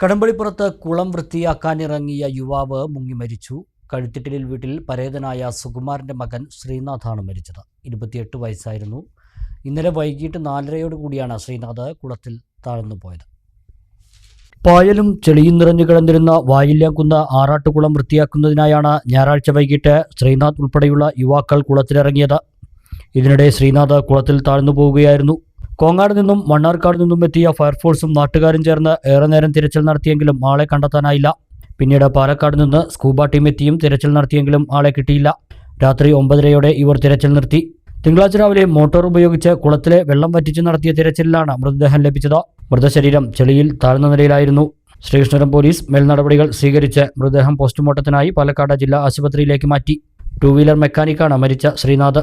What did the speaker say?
കടമ്പളിപ്പുറത്ത് കുളം വൃത്തിയാക്കാനിറങ്ങിയ യുവാവ് മുങ്ങി മരിച്ചു. കഴുത്തിട്ടിലിൽ വീട്ടിൽ പരേതനായ സുകുമാരന്റെ മകൻ ശ്രീനാഥാണ് മരിച്ചത്. ഇരുപത്തിയെട്ട് വയസ്സായിരുന്നു. ഇന്നലെ വൈകിട്ട് നാലരയോട് കൂടിയാണ് ശ്രീനാഥ് കുളത്തിൽ താഴ്ന്നു പോയത്. പായലും ചെളിയും നിറഞ്ഞു കിടന്നിരുന്ന വായില്യാംകുന്ന് ആറാട്ടുകുളം വൃത്തിയാക്കുന്നതിനായാണ് ഞായറാഴ്ച വൈകിട്ട് ശ്രീനാഥ് ഉൾപ്പെടെയുള്ള യുവാക്കൾ കുളത്തിലിറങ്ങിയത്. ഇതിനിടെ ശ്രീനാഥ് കുളത്തിൽ താഴ്ന്നു പോവുകയായിരുന്നു. കോങ്ങാട് നിന്നും മണ്ണാർക്കാട് നിന്നും എത്തിയ ഫയർഫോഴ്സും നാട്ടുകാരും ചേർന്ന് ഏറെ നേരം തിരച്ചിൽ നടത്തിയെങ്കിലും ആളെ കണ്ടെത്താനായില്ല. പിന്നീട് പാലക്കാട് നിന്ന് സ്കൂബ ടീം എത്തിയും തിരച്ചിൽ നടത്തിയെങ്കിലും ആളെ കിട്ടിയില്ല. രാത്രി ഒമ്പതരയോടെ ഇവർ തിരച്ചിൽ നിർത്തി. തിങ്കളാഴ്ച രാവിലെ മോട്ടോർ ഉപയോഗിച്ച് കുളത്തിലെ വെള്ളം വറ്റിച്ച് നടത്തിയ തിരച്ചിലാണ് മൃതദേഹം ലഭിച്ചത്. മൃതശരീരം ചെളിയിൽ താഴ്ന്ന നിലയിലായിരുന്നു. ശ്രീകൃഷ്ണപുരം പോലീസ് മേൽനടപടികൾ സ്വീകരിച്ച് മൃതദേഹം പോസ്റ്റ്മോർട്ടത്തിനായി പാലക്കാട് ജില്ലാ ആശുപത്രിയിലേക്ക് മാറ്റി. ടൂ വീലർ മെക്കാനിക്കാണ് മരിച്ച ശ്രീനാഥ്.